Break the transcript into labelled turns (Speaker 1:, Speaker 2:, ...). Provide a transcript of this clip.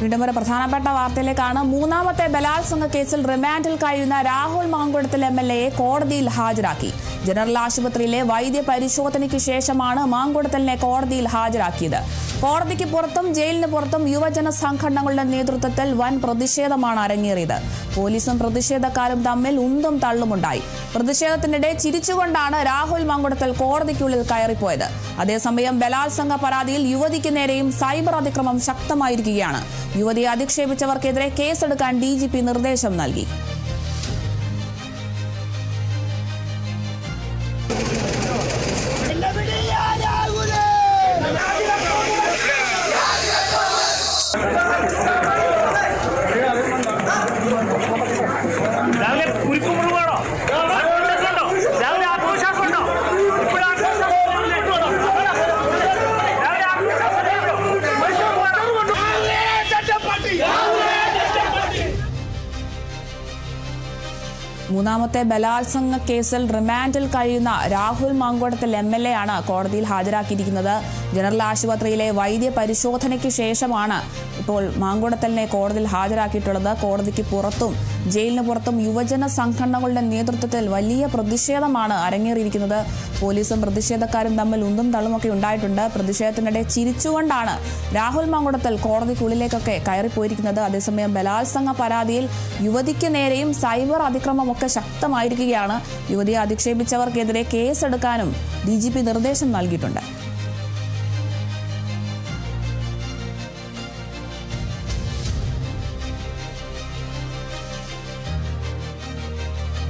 Speaker 1: വീണ്ടും ഒരു പ്രധാനപ്പെട്ട വാർത്തയിലേക്കാണ്. മൂന്നാമത്തെ ബലാത്സംഗ കേസിൽ റിമാൻഡിൽ കഴിയുന്ന രാഹുൽ മാങ്കുളത്തിൽ എം എൽ എയെ കോടതിയിൽ ഹാജരാക്കി. ജനറൽ ആശുപത്രിയിലെ വൈദ്യ പരിശോധനയ്ക്ക് ശേഷമാണ് മാങ്കുളത്തലിനെ കോടതിയിൽ ഹാജരാക്കിയത്. കോടതിക്ക് പുറത്തും ജയിലിന് പുറത്തും യുവജന സംഘടനകളുടെ നേതൃത്വത്തിൽ വൻ പ്രതിഷേധമാണ് അരങ്ങേറിയത്. പോലീസും പ്രതിഷേധക്കാരും തമ്മിൽ ഉന്തും തള്ളുമുണ്ടായി. പ്രതിഷേധത്തിനിടെ ചിരിച്ചുകൊണ്ടാണ് രാഹുൽ മാങ്കുടത്തൽ കോടതിക്കുള്ളിൽ കയറിപ്പോയത്. അതേസമയം ബലാത്സംഗ പരാതിയിൽ യുവതിക്ക് നേരെയും സൈബർ അതിക്രമം ശക്തമായിരിക്കുകയാണ്. യുവതിയെ അധിക്ഷേപിച്ചവർക്കെതിരെ കേസെടുക്കാൻ ഡി നിർദ്ദേശം നൽകി മൂന്നാമത്തെ ബലാത്സംഗ കേസിൽ റിമാൻഡിൽ കഴിയുന്ന Rahul Mamkootathil M L A ആണ് കോടതിയിൽ ഹാജരാക്കിയിരിക്കുന്നത്. ജനറൽ ആശുപത്രിയിലെ വൈദ്യ പരിശോധനയ്ക്ക് ശേഷമാണ് ഇപ്പോൾ മാങ്കുടത്തലിനെ കോടതിയിൽ ഹാജരാക്കിയിട്ടുള്ളത്. കോടതിക്ക് പുറത്തും ജയിലിന് പുറത്തും യുവജന സംഘടനകളുടെ നേതൃത്വത്തിൽ വലിയ പ്രതിഷേധമാണ് അരങ്ങേറിയിരിക്കുന്നത്. പോലീസും പ്രതിഷേധക്കാരും തമ്മിൽ ഉന്തും തള്ളുമൊക്കെ ഉണ്ടായിട്ടുണ്ട്. പ്രതിഷേധത്തിനിടെ ചിരിച്ചുകൊണ്ടാണ് രാഹുൽ മാങ്കുടത്തൽ കോടതിക്കുള്ളിലേക്കൊക്കെ കയറിപ്പോയിരിക്കുന്നത്. അതേസമയം ബലാത്സംഗ പരാതിയിൽ യുവതിക്ക് നേരെയും സൈബർ അതിക്രമമൊക്കെ ശക്തമായിരിക്കുകയാണ്. യുവതിയെ അധിക്ഷേപിച്ചവർക്കെതിരെ കേസെടുക്കാനും ഡി നിർദ്ദേശം നൽകിയിട്ടുണ്ട്.